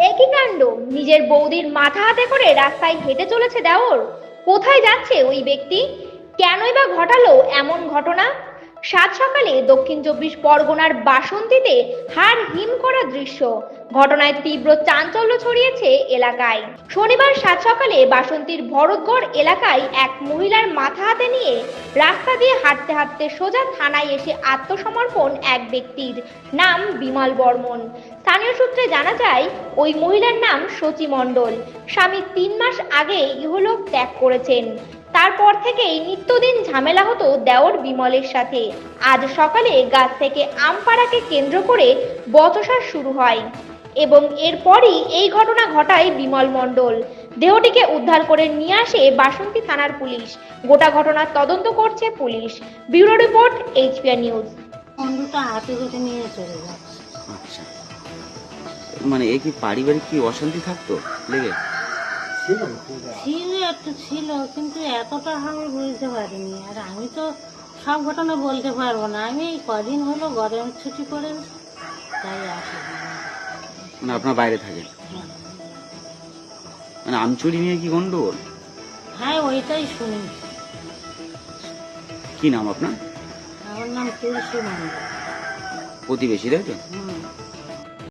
একই কাণ্ড। নিজের বৌদির মাথা হাতে করে রাস্তায় হেঁটে চলেছে দেওর। কোথায় যাচ্ছে ওই ব্যক্তি? কেনই বা ঘটালো এমন ঘটনা? সাত সকালে দক্ষিণ চব্বিশ পরগনার বাসন্তীতে হাড় হিম করা দৃশ্য। ঘটনায় তীব্র চাঞ্চল্য ছড়িয়েছে এলাকায়। শনিবার সাত সকালে বাসন্তীর ভরতগড় এলাকায় এক মহিলার মাথা হাতে নিয়ে রাস্তা দিয়ে হাঁটতে হাঁটতে সোজা থানায় এসে আত্মসমর্পণ এক ব্যক্তির নাম বিমল বর্মন। স্থানীয় সূত্রে জানা যায়, ওই মহিলার নাম সচি মণ্ডল। স্বামী তিন মাস আগে ইহলোক ত্যাগ করেছেন। তারপর থেকেই নিত্যদিন ঝামেলা হতো দেওর বিমলের সাথে। আজ সকালে গাছ থেকে আম পাড়াকে কেন্দ্র করে বচসা শুরু হয় এবং এরপরই এই ঘটনা ঘটায় বিমল মণ্ডল। দেহটিকে উদ্ধার করে নিয়ে আসে বাসন্তী থানার পুলিশ। গোটা ঘটনার তদন্ত করছে police. Bureau report HPR news. বন্ধুটা হাতে করে নিয়ে চলে যাচ্ছে। আচ্ছা। মানে এ কি পারিবারিক কি অশান্তি থাকতো লেগে? ছিল? একটু ছিল কিন্তু এতটা আমি বুঝতে পারিনি। আর আমি তো সব ঘটনা বলতে পারব না। আমি এই কদিন হলো গরম ছুটি করে তাই আসি। মানে আপনার বাইরে থাকেন? মানে আমচুরি নিয়ে কি গন্ডগোল? হ্যাঁ ওইটাই শুনি। কি নাম আপনার? আমার নাম তুলসী মন্ডল প্রতিবেশী তাই তো? হুম।